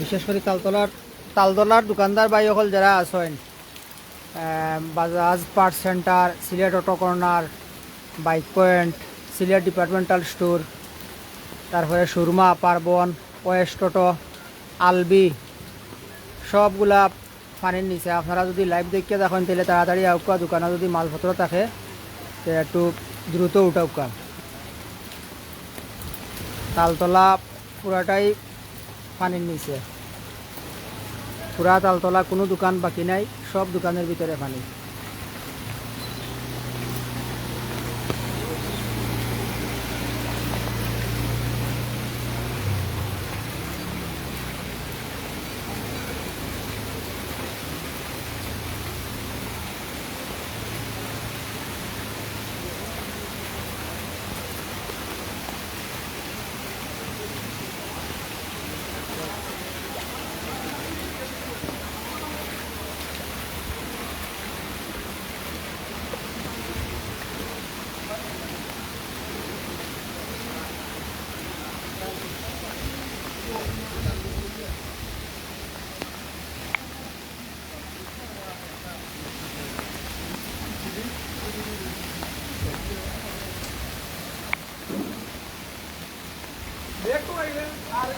বিশেষ করে তালতলার তালতলার দোকানদার বাই সকল যারা আছেন Bajaj part centre Sylhet auto corner bike point Sylhet departmental store তারপরে সুরমা পার্বন ওয়েস্ট অটো আলবি, সবগুলা পানির নিচে। আপনারা যদি লাইভ দেখিয়ে দেখেন, তাহলে তাড়াতাড়ি আউকা, দোকানে যদি মালপত্র থাকে, তো একটু দ্রুত উঠাউকা। তালতলা পুরাটাই পানির নিচে। পুরা তালতলা কোনো দোকান বাকি নাই, সব দোকানের ভিতরে পানি। আর